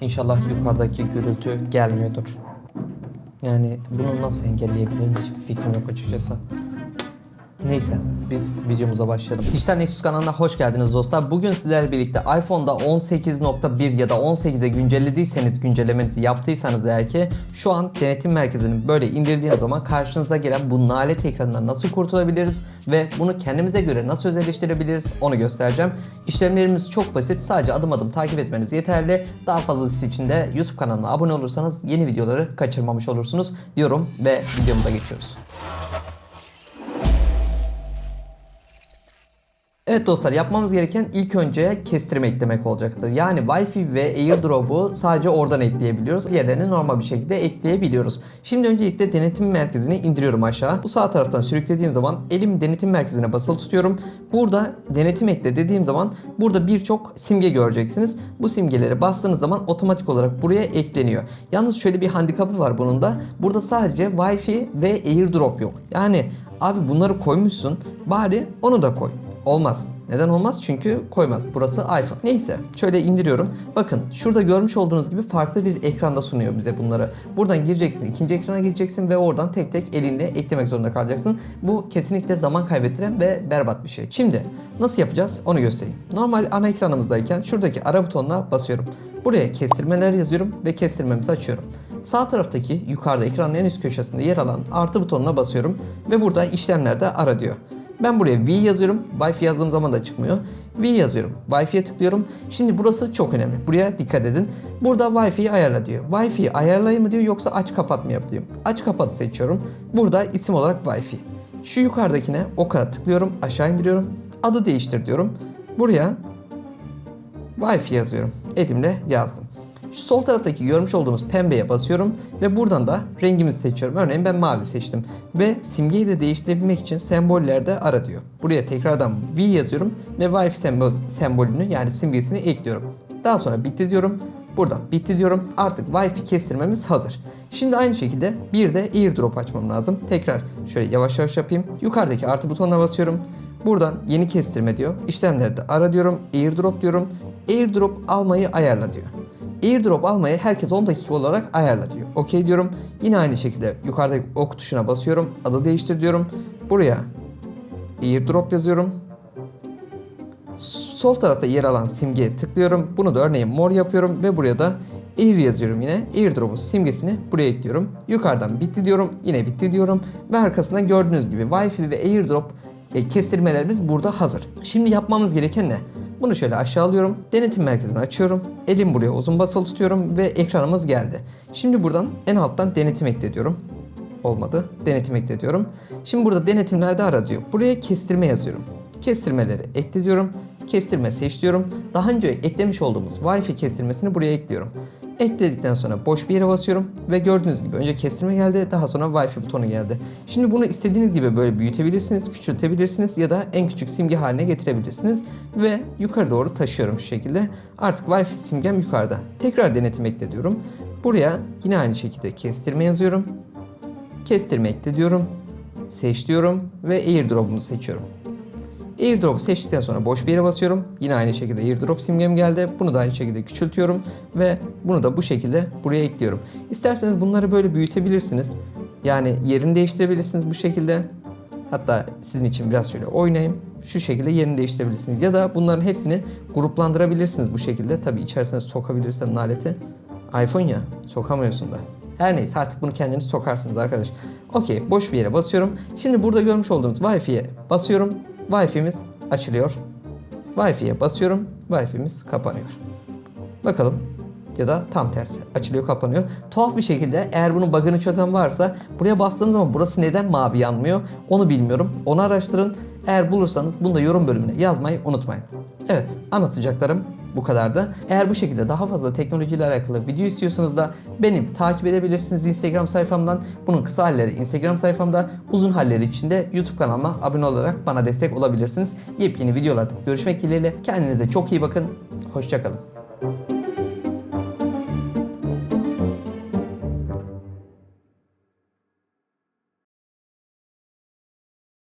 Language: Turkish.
İnşallah yukarıdaki gürültü gelmiyordur. Yani bunu nasıl engelleyebilirim hiçbir fikrim yok açıkçası. Neyse biz videomuza başlayalım. Dijital Nexus kanalına hoş geldiniz dostlar. Bugün sizlerle birlikte iPhone'da 18.1 ya da 18'e güncellediyseniz güncellemenizi yaptıysanız eğer ki şu an denetim merkezini böyle indirdiğiniz zaman karşınıza gelen bu nalet ekranından nasıl kurtulabiliriz ve bunu kendimize göre nasıl özelleştirebiliriz onu göstereceğim. İşlemlerimiz çok basit. Sadece adım adım takip etmeniz yeterli. Daha fazlası için de YouTube kanalıma abone olursanız yeni videoları kaçırmamış olursunuz diyorum ve videomuza geçiyoruz. Evet dostlar yapmamız gereken ilk önce kestirme eklemek olacaktır. Yani Wi-Fi ve AirDrop'u sadece oradan ekleyebiliyoruz. Diğerlerini normal bir şekilde ekleyebiliyoruz. Şimdi öncelikle denetim merkezini indiriyorum aşağı. Bu sağ taraftan sürüklediğim zaman elim denetim merkezine basılı tutuyorum. Burada denetim ekle dediğim zaman burada birçok simge göreceksiniz. Bu simgeleri bastığınız zaman otomatik olarak buraya ekleniyor. Yalnız şöyle bir handikapı var bunun da. Burada sadece Wi-Fi ve AirDrop yok. Yani abi bunları koymuşsun bari onu da koy. Olmaz. Neden olmaz? Çünkü koymaz. Burası iPhone. Neyse şöyle indiriyorum. Bakın şurada görmüş olduğunuz gibi farklı bir ekranda sunuyor bize bunları. Buradan gireceksin, ikinci ekrana gireceksin ve oradan tek tek elinle eklemek zorunda kalacaksın. Bu kesinlikle zaman kaybettiren ve berbat bir şey. Şimdi nasıl yapacağız onu göstereyim. Normal ana ekranımızdayken şuradaki ara butonuna basıyorum. Buraya kestirmeler yazıyorum ve kestirmemizi açıyorum. Sağ taraftaki yukarıda ekranın en üst köşesinde yer alan artı butonuna basıyorum ve burada işlemlerde ara diyor. Ben buraya V yazıyorum. Wi-Fi yazdığım zaman da çıkmıyor. V yazıyorum. Wi-Fi'ye tıklıyorum. Şimdi burası çok önemli. Buraya dikkat edin. Burada Wi-Fi'yi ayarla diyor. Wi-Fi'yi ayarlayayım mı diyor yoksa aç kapat mı yap diyor. Aç kapat seçiyorum. Burada isim olarak Wi-Fi. Şu yukarıdakine oka tıklıyorum. Aşağı indiriyorum. Adı değiştir diyorum. Buraya Wi-Fi yazıyorum. Elimle yazdım. Şu sol taraftaki görmüş olduğunuz pembeye basıyorum ve buradan da rengimizi seçiyorum. Örneğin ben mavi seçtim. Ve simgeyi de değiştirebilmek için sembollerde ara diyor. Buraya tekrardan V yazıyorum ve Wi-Fi sembol, sembolünü yani simgesini ekliyorum. Daha sonra bitti diyorum. Buradan bitti diyorum. Artık Wi-Fi kestirmemiz hazır. Şimdi aynı şekilde bir de AirDrop açmam lazım. Tekrar şöyle yavaş yavaş yapayım. Yukarıdaki artı butonuna basıyorum. Buradan yeni kestirme diyor. İşlemlerde ara diyorum. AirDrop diyorum. AirDrop almayı ayarla diyor. AirDrop almayı herkes 10 dakika olarak ayarla diyor. Okey diyorum. Yine aynı şekilde yukarıdaki ok tuşuna basıyorum. Adı değiştir diyorum. Buraya AirDrop yazıyorum. Sol tarafta yer alan simgeye tıklıyorum. Bunu da örneğin mor yapıyorum ve buraya da Air yazıyorum yine. AirDrop'un simgesini buraya ekliyorum. Yukarıdan bitti diyorum. Yine bitti diyorum. Ve arkasından gördüğünüz gibi Wi-Fi ve AirDrop e, kestirmelerimiz burada hazır. Şimdi yapmamız gereken ne? Bunu şöyle aşağı alıyorum. Denetim merkezini açıyorum. Elim buraya uzun basılı tutuyorum ve ekranımız geldi. Şimdi buradan en alttan denetim ekle diyorum. Olmadı. Denetim ekle diyorum. Şimdi burada denetimlerde ara diyor. Buraya kestirme yazıyorum. Kestirmeleri ekle diyorum. Kestirme seç diyorum. Daha önce eklemiş olduğumuz Wi-Fi kestirmesini buraya ekliyorum. Ekledikten sonra boş bir yere basıyorum ve gördüğünüz gibi önce kestirme geldi daha sonra Wi-Fi butonu geldi. Şimdi bunu istediğiniz gibi böyle büyütebilirsiniz, küçültebilirsiniz ya da en küçük simge haline getirebilirsiniz ve yukarı doğru taşıyorum şu şekilde. Artık Wi-Fi simgem yukarıda. Tekrar denetim ekle diyorum. Buraya yine aynı şekilde kestirme yazıyorum. Kestirme ekle diyorum. Seç diyorum ve AirDrop'umu seçiyorum. AirDrop'u seçtikten sonra boş bir yere basıyorum. Yine aynı şekilde AirDrop simgem geldi. Bunu da aynı şekilde küçültüyorum ve bunu da bu şekilde buraya ekliyorum. İsterseniz bunları böyle büyütebilirsiniz. Yani yerini değiştirebilirsiniz bu şekilde. Hatta sizin için biraz şöyle oynayayım. Şu şekilde yerini değiştirebilirsiniz. Ya da bunların hepsini gruplandırabilirsiniz bu şekilde. Tabi içerisine sokabilirsem naleti. iPhone ya sokamıyorsun da. Her neyse artık bunu kendiniz sokarsınız arkadaş. Okey boş bir yere basıyorum. Şimdi burada görmüş olduğunuz Wi-Fi'ye basıyorum. Wi-Fi'miz açılıyor. Wi-Fi'ye basıyorum. Wi-Fi'miz kapanıyor. Bakalım. Ya da tam tersi. Açılıyor kapanıyor. Tuhaf bir şekilde eğer bunun bug'ını çözen varsa buraya bastığım zaman burası neden mavi yanmıyor onu bilmiyorum. Onu araştırın. Eğer bulursanız bunu da yorum bölümüne yazmayı unutmayın. Evet anlatacaklarım bu kadardı. Eğer bu şekilde daha fazla teknolojiyle alakalı video istiyorsanız da benim takip edebilirsiniz Instagram sayfamdan. Bunun kısa halleri Instagram sayfamda, uzun halleri için de YouTube kanalıma abone olarak bana destek olabilirsiniz. Yepyeni videolarda görüşmek dileğiyle. Kendinize çok iyi bakın. Hoşçakalın.